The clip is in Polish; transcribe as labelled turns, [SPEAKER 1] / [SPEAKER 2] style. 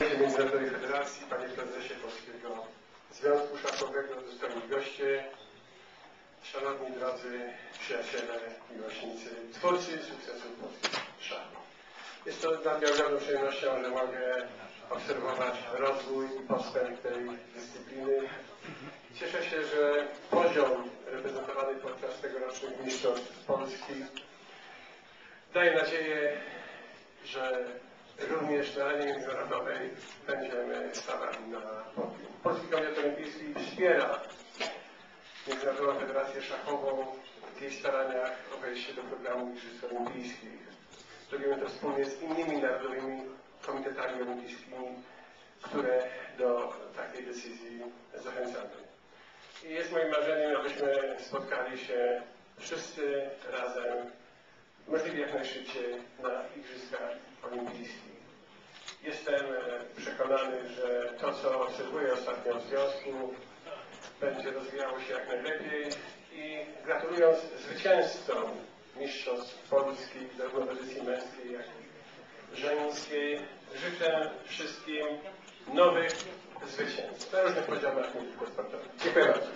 [SPEAKER 1] Międzynarodowej Federacji, Panie Prezesie Polskiego Związku Szachowego, dostojni goście, Szanowni drodzy przyjaciele, miłośnicy, twórcy sukcesów szachów. Jest to dla mnie ogromną przyjemnością, że mogę obserwować rozwój i postęp tej dyscypliny. Cieszę się, że poziom reprezentowany podczas tegorocznych mistrzostw Polski daje nadzieję, że również na arenie międzynarodowej wspiera Międzynarodową Federację Szachową w jej staraniach o wejście do programu Igrzysk Olimpijskich. Robimy to wspólnie z innymi narodowymi komitetami olimpijskimi, które do takiej decyzji zachęcamy. I jest moim marzeniem, abyśmy spotkali się wszyscy razem możliwie jak najszybciej na Igrzyskach Olimpijskich. Jestem przekonany, że to, co obserwuję ostatnio w związku, będzie rozwijało się jak najlepiej i gratulując zwycięzcom Mistrzostw Polski zarówno w edycji męskiej, jak i żeńskiej, życzę wszystkim nowych zwycięstw na różnych poziomach, nie tylko sportowych. Dziękuję bardzo.